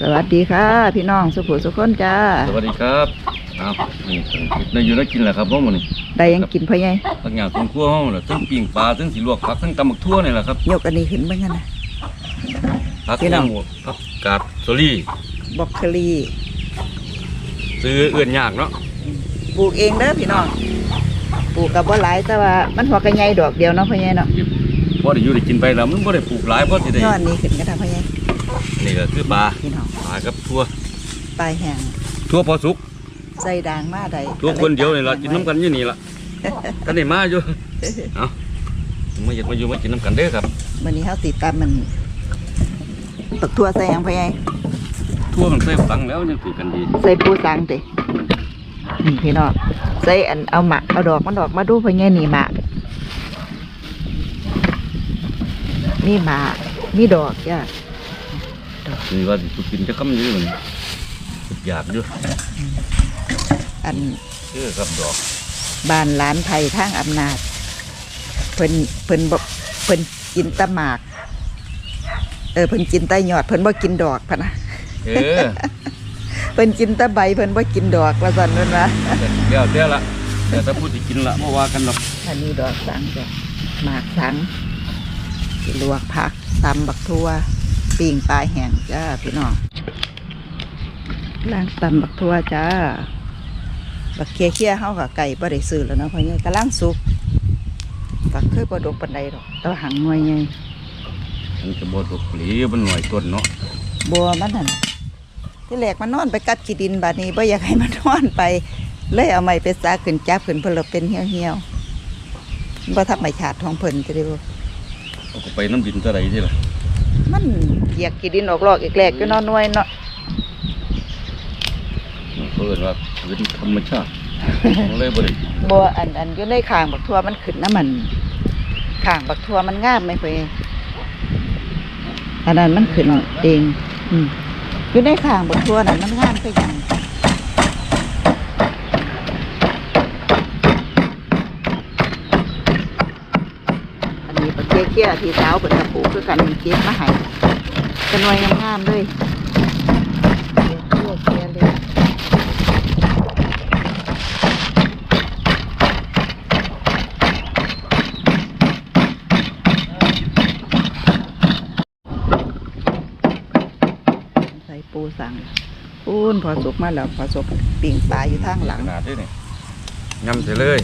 สวัสดีค่ะ พี่น้องสุขุสุขคนจ้าสวัสดีครับเอานี่ในอยู่ได้กินแหละครับพ่อมันนี่ได้ยังกินพ่อใหญ่ทั้งอย่างต้นคั่วห้องแหละทั้งปิ้งปลาทั้งสีลวกผักทั้งตำบักทั่วนี่แหละครับยกอันนี้ขึ้นเบ้างกันนะผักพี่น้องหมดผักกาดโซลี่บล็อกโคลีซื้อเอื่อนยากเนาะปลูกเองเด้อพี่น้องปลูกกับบ่หลายแต่ว่ามันพอกระไงดอกเดียวเนาะพ่อใหญ่เนาะพอได้อยู่ได้กินไปแล้วมันบ่ได้ปลูกหลายเพราะสิได้ย้อนนี้ขึ้นก็ได้พ่อใหญ่ นี่ก็คือปลาพี่น้องปลากับทั่วปลายแห้งทั่วพอสุกใส่ด่างมาได้ทั่วคนเดียวนี่ล่ะกินน้ำกันอยู่นี่ล่ะท่านได้มาอยู่เอามาอยากมาอยู่มากินน้ำกันเด้อครับวันนี้เฮาติดตามมันตักทั่วใส่หยังพ่อใหญ่ทั่วมันใส่ตังแล้วยังถือกันดีใส่ปูสังตินี่พี่น้องใส่อันเอาหมากเอาดอกมันดอกมาดูพ่อใหญ่นี่หมากมีหมากมีดอกจ้ะ นี่ว่าสิกินจะคำอยู่มันอยากอยู่อันเออครับดอกบ้านหลานไทยทางอำนาจ เพิ่นเพิ่นบ่เพิ่นกินแตะหมาก เออเพิ่นกินแตะยอดเพิ่นบ่กินดอกพะนะเออเพิ่นกินแตะใบเพิ่นบ่กินดอกว่าซั่นเพิ่นว่าเดี๋ยวเดี๋ยวละเดี๋ยวถ้าพูดที่กินละเมื่อว่ากันหรอกอันนี้ดอกสังจ้ะหมากสังสิลวกผักตำบักทั่ว ปิ้งปลาแห้งจ้าพี่น้องล้างตำบักทั่วจ้า บักเคียเคียๆเฮากับไก่บ่ได้ซื้อแล้วเนาะเพราะงี้กำลังสุกก็เคยบ่ดกปานใดดอกแต่ว่าหังหน่วยใหญ่มันจะบดกหลีมันหน่อยต้นเนาะบัวมันนั่นที่แรกมันนอนไปกัดขี้ดินบาดนี้บ่อยากให้มันนอนไป เลยเอาไม้ไปซาขึ้นจับขึ้นเพิ่นเราเป็นเหี่ยวเหี่ยวๆบ่ทับไม้ฉาดของเพิ่นจะได้บ่เอาก็ไปน้ำดินเท่าไรที่ล่ะ มันเกียกขี้ดินออกลอกอีกแรกอยู่เนอนหน่วยเนาะเพิ่นว่าเป็นธรรมชาติมันเลยบ่ได้บัวอันอันอยู่ในข้างบักทั่วมันขึ้นน้ำมันข้างบักทั่วมันงามไหมเพิ่นอันนั้นมันขึ้นเองอืมอยู่ในข้างบักทั่วนั่นมันงามคือหยัง อัน นี้าเคี้ยที่สาวเป็นกระปูคือกันเก็บมาให้กันว้งามๆเลยเคี้ยเคี้ยเลยใส่ปูสั่งปูนพอสุกมาแล้วพอสุกปิ่งปลาอยู่ทางหลังขนาดนี้นี่ยำเสร็จเลย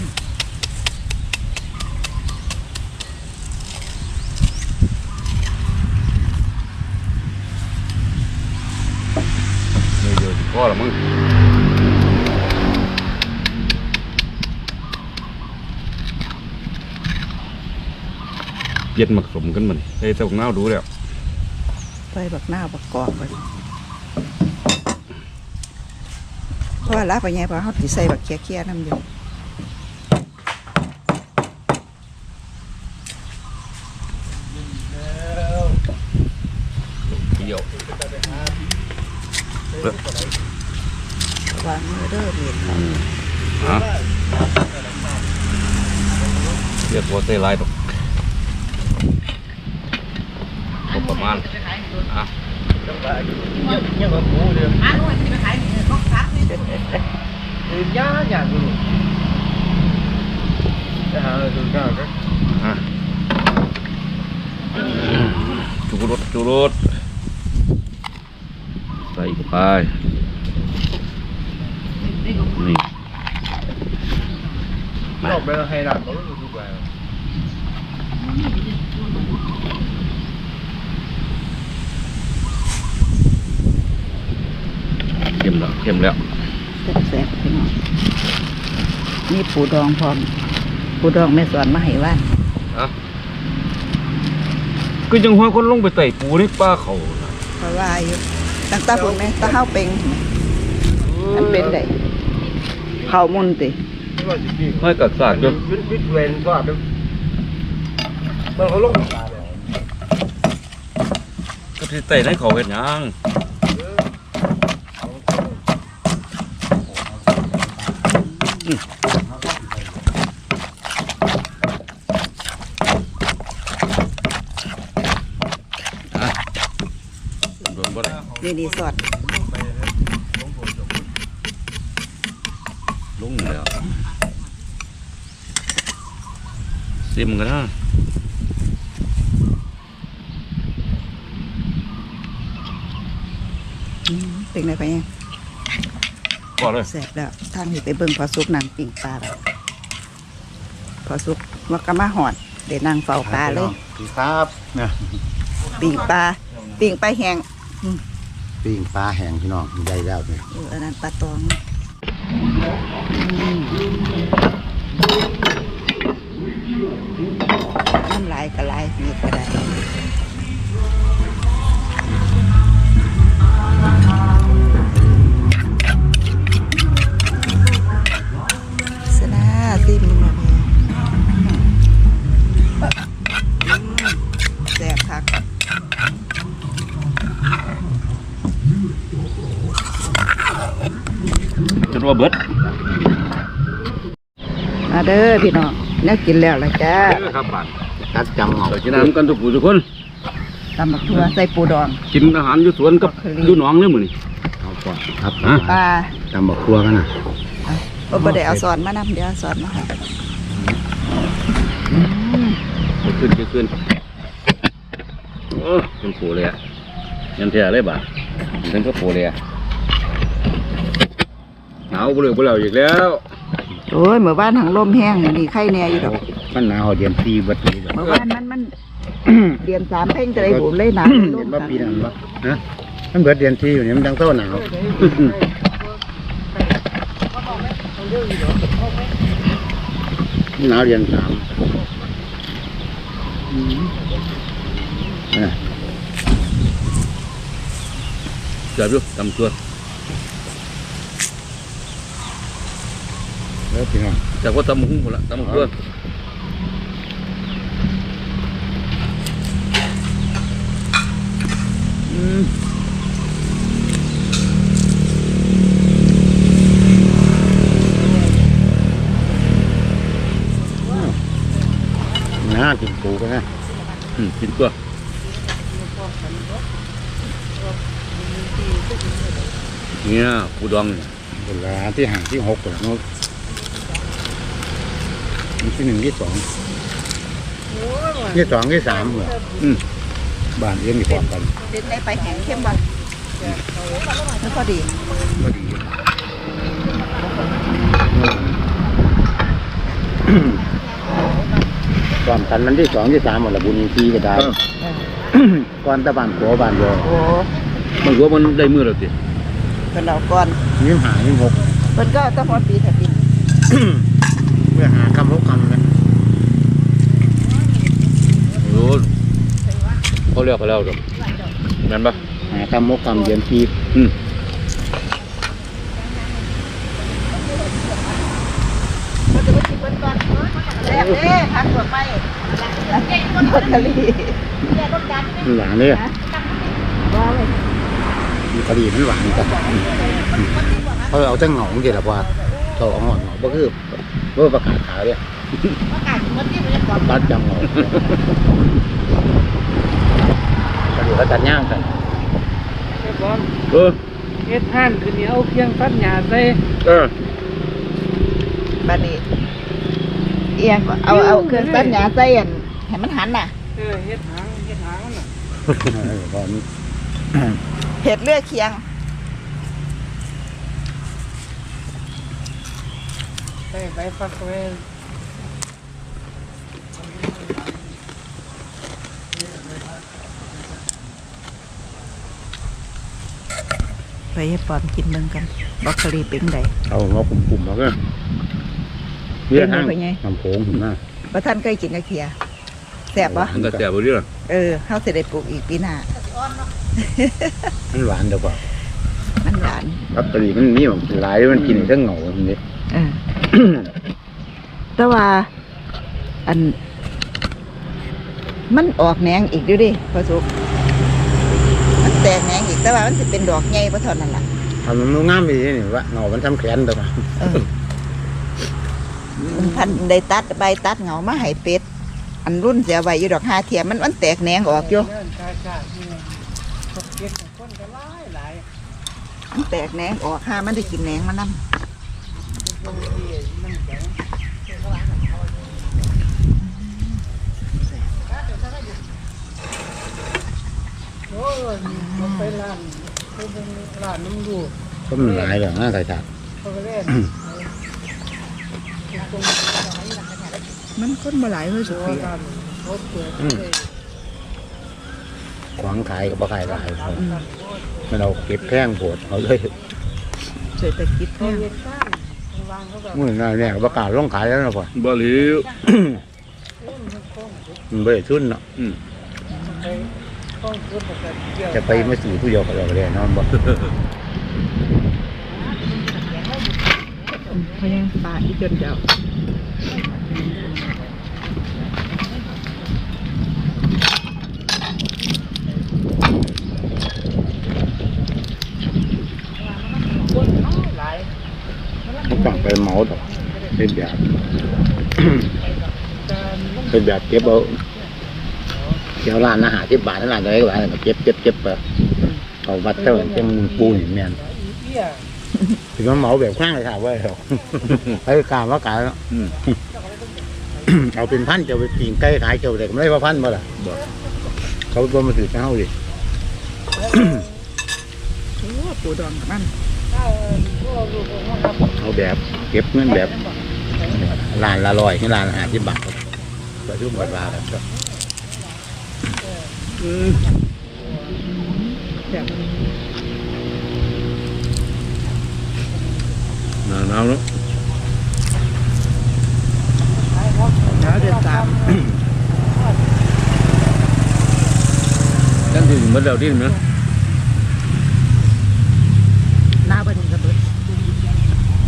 เดี๋ยวๆสิ พ่อละมึงเปลี่ยนหมักสมกันมันได้เจ้าของเงาดูแล้วใส่บักหน้าวบักกอกไปเพราะว่าลาไปไงเพราะเขาติใส่บักเคี้ยเคี้ยๆน้ำอยู่ เดี่ยว วางมือเด้อเมีย อืมฮะ บ่ได้หลายดอกก็ประมาณอะยังบ่หมูเด้อมาหน่วยสิไปขายก็ซักนี่คือยาอยางนี้จะหาดูก้าวก็อะจุรดจุรดใส่เข้ไปนี่ มา เราไปให้ดัก เข้มแล้วเข้มแล้วแซ่บๆพี่น้องนี่ปูดองพร้อมปูดองแม่สอนมาให้ว่านอะก็ยังหัวคนลงไปไต่ปูในป่าเขาน่ะเพราะว่าอยู่ตั้งแตาพวกนี้ตาเฮาเป็งมันเป็นได้เขามุนติ cái loại gì ไม่กัดสากอยู่ biết biết quen có được mà có lúc ก็ที่ไต่ในเขาเห็นยัง โดนบ่ได้นี่นี่สอดลงแล้วซิมกันนะอืมเป็นไงไปยัง ก็เลยแสบแล้วทางนี้ไปเบิ่งพอสุกนางปิ่งปลาแล้วพอสุกว่ากะมาหอดเดี๋ยวนางเฝ้าปลาเลยพี่ครับนะปิ่งปลาปิ่งปลาแห้งปิ้งปลาแห้งพี่น้องใหญ่แล้วเนี่ยเอออันนั้นปลาตองอืมน้ำลายกระลายมีกระ เด้อพี่น้องแล้วกินแล้วละจ้าครับบาทตัดจำเอาเรากินน้ำกันทุกผู้ทุกคนตำบักทั่วใส่ปูดอง กินอาหารอยู่สวนกับอยู่หนองเนี่ยมื้อนี้เอาก่อนครับฮะปลาจำบักครัวกันนะเอาบ่ได้เอาสอนมานำเดี๋ยวเอาสอนมาให้อืมจะขึ้นจะขึ้นโอ้เป็นปูเลยอะยันเทียเลยบ่าเป็นก็ปูเลยอะหนาวเปลือกเปล่าอีกแล้ว โอ้ยเมื่อวานหังลมแห้งมื้อนี่ไข่แน่อยู่ดอกมันหนาวเดือนปีบัดนี้ดอกเมื่อวานมันมันเดือนสามเพ่งจะได้บุมเลยหนาวลเห็มนว่าปีนั้นวะนะมันเบิดเดือนที่อยู่นี่มันดังเท่าหนาวหนาวเดือนสามอะเกือบ อยู่ตำตัวแล้วพี่น้องจากว่าตำหุ้งหมดละตำตัว อืมน้ากินปูกันนะอืมกินตัวเนี่ยปูดองเนี่ยเวลาที่ห่างที่หกเลยนู้นมีที่หนึ่งที่สองที่สองที่สามเหรออืมบ้านเลี้ยงมีความกันเป็นได้ไปแห้งเข้มบ่แล้วพอดีก็ดีความกันมันที่สองที่สามหมดละบุญอินทรีย์ก็ได้เออก่อนตะบานขัวบานโยโอ้มันรู้ว่ามันได้มือแล้วสิเพิ่นเอาก่อนยิ้มหายิ้มหกเพิ่นก็ต้องหัวปีถ้าปี เพื่อหาคำหกคำนะ โอ้ เขาเรียกเขาแล้วดอกแม่นปะหาคำหกคำเดือนปีอืมเพิ่นจะไปกินเพิ่นก่อนแซ่บเด้ผักสดไปผลกะหรี่มันหวานเลยว่าเลยมีกะหรี่มันหวานจัดเขาเอาแต่เหงาเดียวละว่าเขาเอาเหงาเหงาบ่คือเบ่ประกาศขายเนี่ยตัดจังเหงา กะหรี่เขาตัดย่างกันเรียบร้อยเออเฮ็ดท่านคือนี้เอาเพียงตัดหญ้าใส่เออบัดนี้เอียงก็เอาเอาเครื่องตัดหญ้าใส่อันให้มันหันน่ะเออเฮ็ดหางเฮ็ดหางมันน่ะเออพอมีเห็ดเลือดเคียงใส่ใบฟักไว้ ไปให้ปอนกินเมืองกันบรอกโคลีเป็นไดเอาหัวกลุ่มๆมาก็เรียกห้างเป็นไงน้ำโขงหิมะว่าท่านเคยกินกะเคียแซ่บปะมันก็แซ่บบ่เรื่องเออเขาจะได้ปลูกอีกปีหน้ามันหวานเดียวกว่ามันหวานครับกะหรี่มันนี่มันหลายมันกินทั้งเหงาอันนี้เออแต่ว่าอัน มันออกแหนงอีกดูดิพอสุกมัน แตกแหนงอีกแต่ว่ามันสิเป็นดอกใหญ่เพราะเท่านั้นล่ะทำมันงามดีนี่ว่าเหงามันทำแขนตัวเออมันพันได้ตัดใบตัดเหงามาให้เป็ด อันรุ่นเสียไว้อยู่ดอกหาเทียมมันมันแตกแหนงออกอยู่เดินชาชาที่นี่พวกเก็บโคคนก็หลายหลายมันแตกแหนงออกห้ามันได้กินแหนงมันนั่บางทีมันแข็งโอ้ยมัน ไปร้านไปเป็นร้านน้ำดูก็มันหลายเลยน่าใส่ถาดเขาก็เล่นตรงมันคนมาหลายเลยสุตัวปีกันเขาเปิดเลยขวางขายกับบ่ขายหลายเขามันเอาเก็บแพงโผดเอาเลยเศรษฐกิจเขาแท้เย็นตั้งวางเขาแบบมื่อนั้นเนี่ยประกาศลงขายแล้วนะพ่อบ่หลิวมันไม่ได้ทุนเนาะ อืม จะไปมาสู่ผู้เดียวกับเราเลยนอนบ่เขายังปลาอีจนเจ้าหลายมันต้องไปเหมาดอกเป็นแบบการเป็นแบบเก็บเอา เดี๋ยวร้านอาหารที่บาทนั่นร้านอะไรก็บาทเก็บเก็บเก็บไปเอาวัดเจ้าเป็นปูนแม่นเอี้ยถึงว่าเหมาแบบข้างเลยค่ะว่าหรอกไอ้กามว่ากายแล้วอืมเอาเป็นพันจะเอาไปปีงไก่ขายเจ้าเด็กไม่ได้ว่าพันบ่ล่ะบ่เขาตัวมาถือเท้าดิโอ้ปูดองกับมันถ้าพวกลูกของเขาครับเอาแบบเก็บเงินแบบร้านละร้อยที่ร้านอาหารที่บาทก็ยุ่งกับร้านแล้วอืมแบบ หนาวหนาวเนาะเช้าเดือนสามนั่นถึงมันแล้วดิ้นนะหน้าบันนี้กระเบิด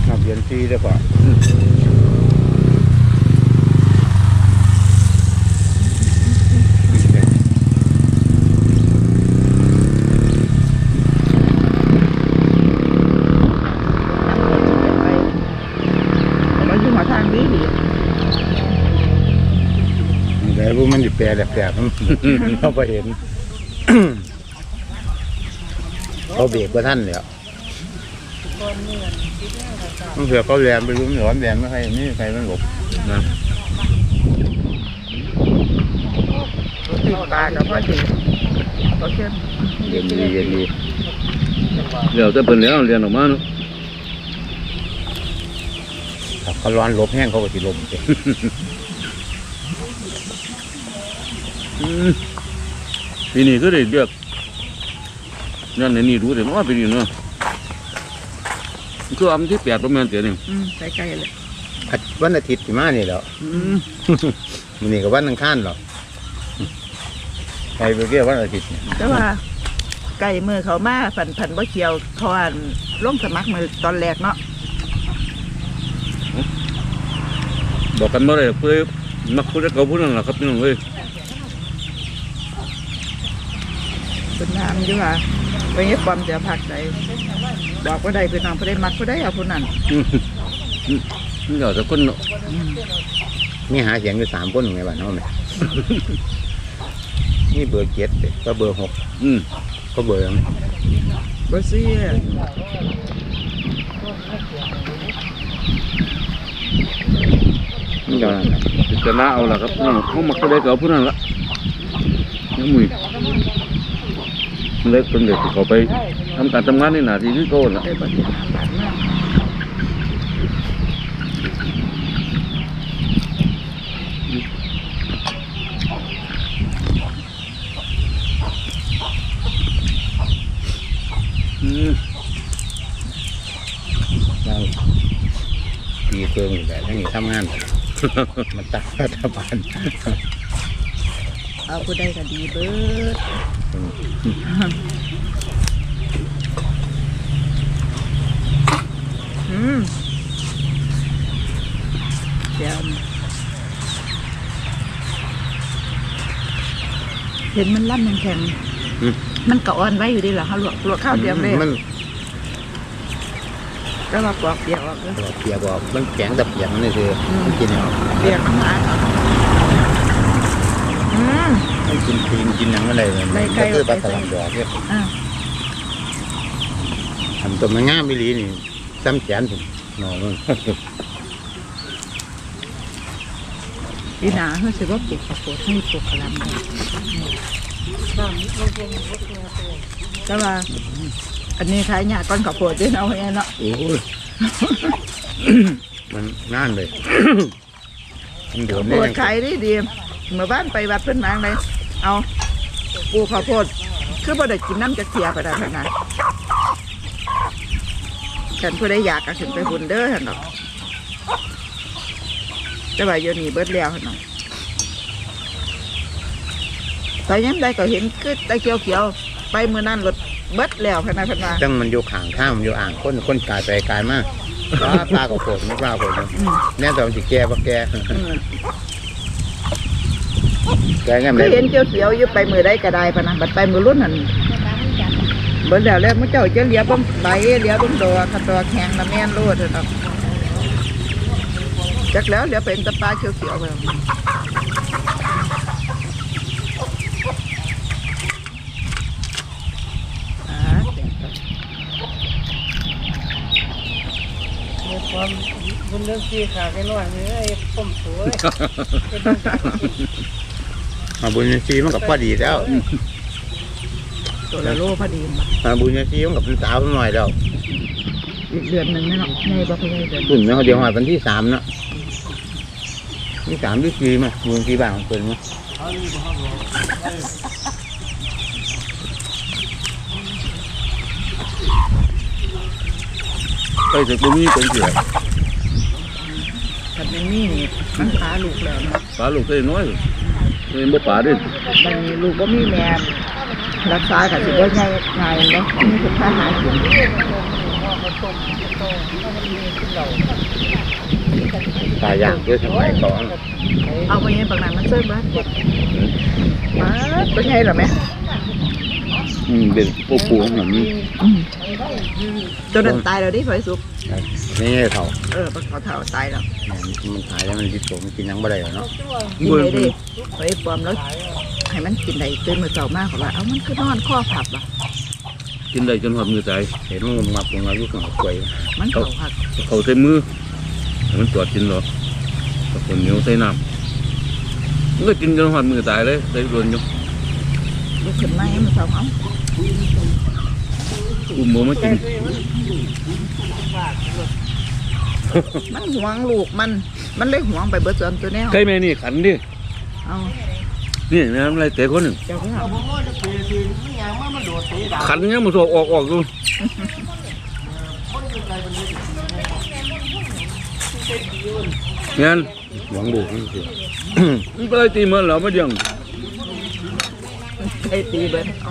นับเรียนฟรีได้กว่า ไปเราอยู่หัวทางดีดี แต่พวกมันจะ แปลแปลกๆมันเขาไปเห็น เขาเบรกว่าท่านเนี่ยมันเผื่อเขาแรมไปรู้มันร้อนแรมไม่ใครนี่ใครมันหลบนะติดปลากับพ่อดีเขาเข้มเย็นดีเย็นดีเดี๋ยวจะเพิ่นแล้วเรียนออกมาเนาะถ้าเขาร้อนหลบแห้งเขาก็สิหลบอืม ปีนี้ก็ได้เลือกนั่นในนี่รู้แต่ว่าปีนี้เนาะคืออันที่แปดประมาณเดี๋ยวนี้อืมใกล้ๆเลยอาทิตย์วันอาทิตย์ที่มานี่แหล้วอืมมันนี่ก็วันอังคารหรอกไปไปเกี่ยววันอาทิตย์เนี่ยแต่ว่าไก่มือเขามาผันผันบ่เขียวเขาอ่านลงสมัครมือตอนแรกเนาะบอกกันเมื่อไรเพื่อมักพูดให้เขาพูดนั่นแหละครับพี่น้องเอ้ย เป็นน้ำอยู่ว่าไปเฮ็ดความจะผักใดบอกว่าใดคือน้องผู้ใดมักผู้ใดเอาผู้นั้นอืมอืมมันเดี๋ยวจะคนเนาะอืมมีหาเสียงอยู่สามคนไงบ้านน้องเนี่ยนี่เบอร์เจ็ดก็เบอร์หกอืมก็เบอร์ยังบ่เสียนี่ก็นั่นแหละพิจาเอาละครับน้องเขามักพูดให้เขาพูดนั่นละยังมือ เล็กเป็นเด็กที่เขาไปทำการทำงานในหน้าที่ที่โตนะได้บ่เสียบาทมากอืมนั่งตีเครื่องอยู่แต่ทั้งนี้ทำงาน มันตักรัฐบาล เอาผู้ใดก็ดีเบิดอืมเดี๋ยวนะเห็นมันล่ำมันแข็งอืม มันกะอ่อนไว้อยู่ดีเหรอเขาลวกลวกข้าวเตรียมเลยมันแล้วมากรอกเปียกออกเลย เปียกบอกมันแข็งแต่เปียกนี่คือมันกินเอาเปียกมันหา เอาอืมมันกินครีมกินหนังอะไรเลยไม่มันใกล้ก็คือปลาไม่ตใกล้ลังดอกเนี่ยอะทำตัวมันงามอีหลีนี่ซ้ำแขนผมหน่อมันอีหนาเฮ้ยสิว่าปลูกข้าวโพดให้ปลูกกะหล่ำบ้านลงทุนหมดตัวตัวแต่ว่า อันนี้ขายหยาก้อนข้าวโพดด้วยเนาะเนาะโอ้ย มันงานเลยมันโดนโพได้ดขายดีดี เมื่อบ้านไปวัดเพิ่นมาเลยเอาปลูกข้าวโพดคือบ่ได้กินน้ำจากเสียไปได้ขนาดฉันผู้ใดอยากก็ขึ้นไปบุญเด้อหั่นดอกแต่ว่าโยนี่เบิดแล้วหั่นดอกแต่ยังได้ก็เห็นคือตะเกียวเขียวๆไปมือนั่นรถเบิดแล้วพะนะพะนาจังมันอยู่ข้างข้างมันอยู่อ่างคนคนกายไปกายมาปลาปลากับโผล่ไม่ปลาโผล่อืมแน่แต่มันสิแก่ปะแก่อืม แก่แง่ก็เลยเห็นเกียวเขียวๆอยู่ไปมือได้ก็ได้พะนะบัดไปมือรุ่นนั่นเบิดแล้วแล้วมื้อเจ้าจะเหลียบ่ใบเหลียบ่ดอกคันดอกแข็งละแม่นโลดเถอะเนาะจักแล้วเหลียเป็นแตะปลาเขียวเขียวๆไปอ่าเด็ดไปมีความบุญเรื่องที่ขาดไปหน่อยนึงไอ้ป้มสวย มาบุญญาชีมันกับพอดีแล้วตัวละโลพอดีมามาบุญญาชีมันกับเป็นสาวหน่อยแล้วอีกเดือนหนึ่งแม่เนาะในบ่พอดีเดือนบุญเนาะเดี๋ยวหอยวันที่สามเนาะที่สามที่สี่มาบุญที่บ้านของเพิ่นมาไปถึงตรงนี้เป็นเสียคันเป็นนี่นี่มันขาลูกแล้วเนาะปลาลูกได้น้อย เลยบ่ปลาดิมันมีลูกก็มีแม่รักษากับสิบ่ง่ายง่ายเนาะนี่คือค่าหากินตายอย่างเยอะสมัยก่อนเอาไปยังปากนั้นมันเซิร์ฟบ้านมาเป็นไงล่ะแม่อืมเป็นปูปูของมันอืม ตัวนั้นตายแล้วดิไฟสุกนี่เท่าเออปลาขาวเท่าตายแล้วมันตายแล้วมันดิบผมกินยังบ่ได้หรอกเนาะกินได้ดิไฟปลอมแล้วให้มันกินได้ตื่นมาเช้ามากเขาว่าเอ้ามันคือนอนข้อผับอะกินได้จนหอดมือตายเห็นมันมาปรุงอายุของกล้วยมันเข่าผักเขาใส่มือให้มันตรวจกินหรอกับคนเหนียวใส่น้ำมันก็กินจนหอดมือตายเลยได้โดนอยู่ลุกขึ้นมาให้มันเช้าเอา อุ้มหมูมากิน มันหวงลูกมัน มันเลยหวงไปเบิดส่วนตัวแนวใครแม่นี่ขันดิ เอานี่นะอะไรเตะคนหนึ่ง เจ้าเพื่อนผมว่าจะเปลี่ยนคือไม่อย่างว่ามันโดดตีดาขันยังมันสอกออกออกอยู่งั้นหวงบุกนี่คือมันเป็นอะไรตีมันเหรอไม่ยังใจตีเบิดเอา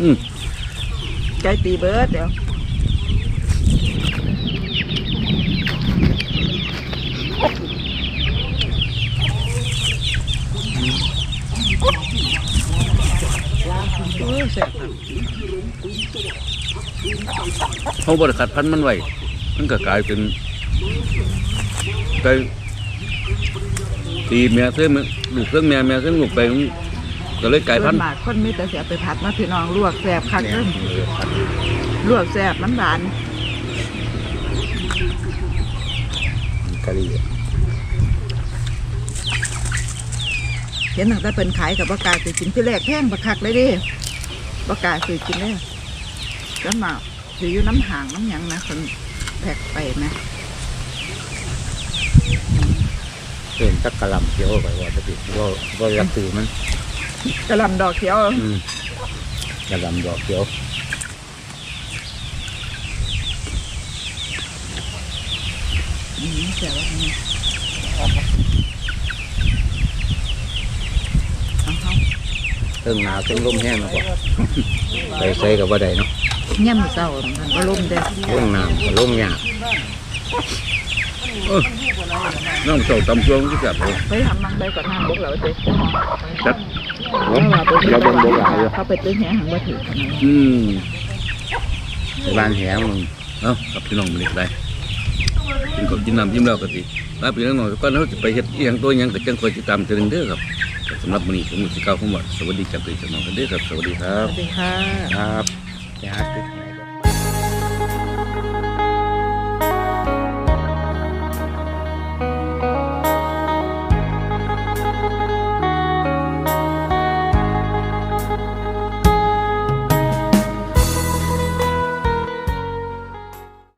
อืม ใจตีเบิดเดี๋ยวเขาบริขัดพันธุ์มันไว้มันก็กลายเป็นกลายตีแม่เส้นลูกเส้นแม่แม่เส้นลูกไปมัน ก็เลยกลายพันธุ์ ส่วมากคนมีแต่เสียไปผัดมาพี่น้องลวกแสบคักเนี่ยเด้อลวกแสบมันหวานกะหรี่เห็นตั้งแต่เป็นขายกับประกล้าศซื้อกินที่แรกแพงบักคักเลยเดิประกล้าศซื้อกินเลยแล้วมาซื้ออยู่น้ำหางน้ำหยังนะคนแพ็กไปนะเห็นสักกะหล่ำเขียวไปว่าจะติดว่าว่ารับตื่นมัน กระหลำดอกเขียวอืมกะหล่ำดอกเขียวอืมเสียว่าไงเอาเขาเรื่องหนาวเรื่องลมแห้งนะกว่าไปใส่กับว่าใดเนาะเงี้ยมือเศร้ามันก็ล่มเด้อเรื่องหนาวกับลมยากน้องเจ้าตำช่วงที่จับเลยไปทำมังได้ก่อนน้ำบกแล้วเจ๊จับ เราเบิ่งบกหลายอยู่เขาไปตื้อแหงหังบ่ถือขนาดอืมไปบ้านแหงมึงเอ้ากับพี่น้องมาเล็กได้กินข้าวกินน้ำยิ้มแล้วก็สิลาไปแล้วหน่อยก่อนเขาจะไปเฮ็ดอีหยังตัวหยังก็จังคอยติดตามเจริญเด้อครับสำหรับมื้อนี้ผมสิกล่าวคำว่าสวัสดีจากพี่น้องกันเด้อครับ สวัสดีครับสวัสดีค่ะครับ